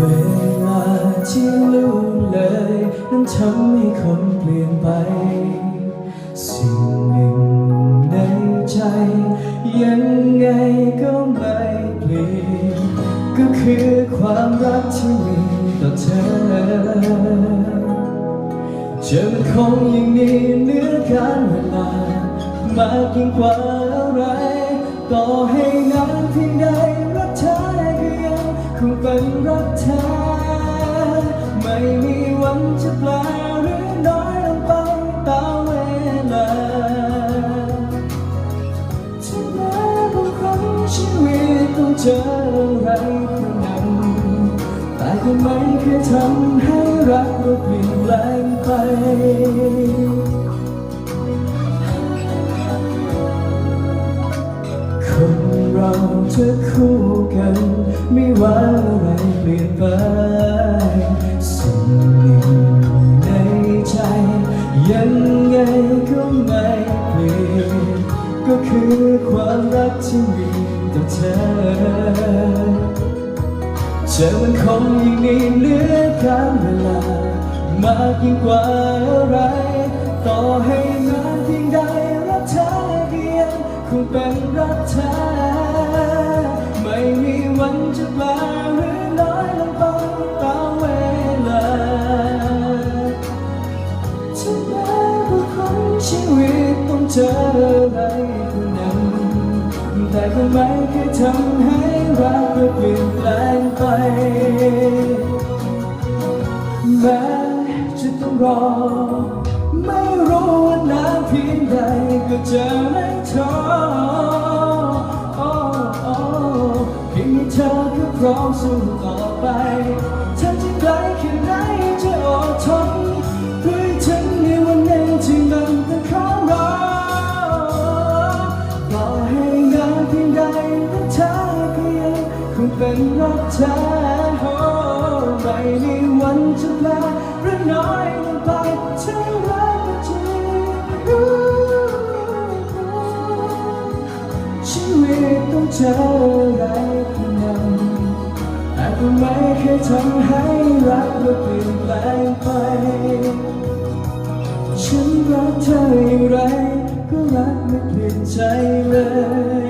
เวลาที่ล่วงเลยนั้นทำให้คนเปลี่ยนไป สิ่งหนึ่งในใจ ยังไงก็ไม่เปลี่ยน ก็คือความรักที่มีต่อเธอจอนคงยังมีเนื้อการเวลามากยิ่งกว่าอะไร ต่อให้นานเพียงใดรักเธอ คงเป็นรักเธอไม่มีวันจะแปลหรือน้อยลงไปตามเวลาถึงแม้บางครั้งชีวิตต้องเจออะไรผู้นำแต่ก็ไม่เคยทำให้รักเราเปลี่ยนแปลงไป จะคู่กัน ไม่ว่าอะไรเปลี่ยนไป สิ่งหนึ่งในใจ ยังไงก็ไม่เปลี่ยน ก็คือความรักที่มีต่อเธอ เธอมันคงยังมีเหลือการเวลามากยิ่งกว่าอะไร ต่อให้ ชีวิตต้องเจออะไรผู้นแต่ก็ไม่เคยทำให้รักเราเปลี่ยนแปลงไปแม้จะต้องรอ ไม่รู้ว่านานเพียงใดก็จะไม่ท้อเพียงมีเธอก็พร้อมสู้ต่อไป เป็นรักเธอโอ้ไม่มีวันจะแปลหรือน้อยลงไปเธอรักก็จริงชีวิตต้องเจออะไรผู้นำแต่ก็ไม่เคยทำให้รักเราเปลี่ยนแปลงไป ฉันรักเธออย่างไรก็รักไม่เปลี่ยนใจเลย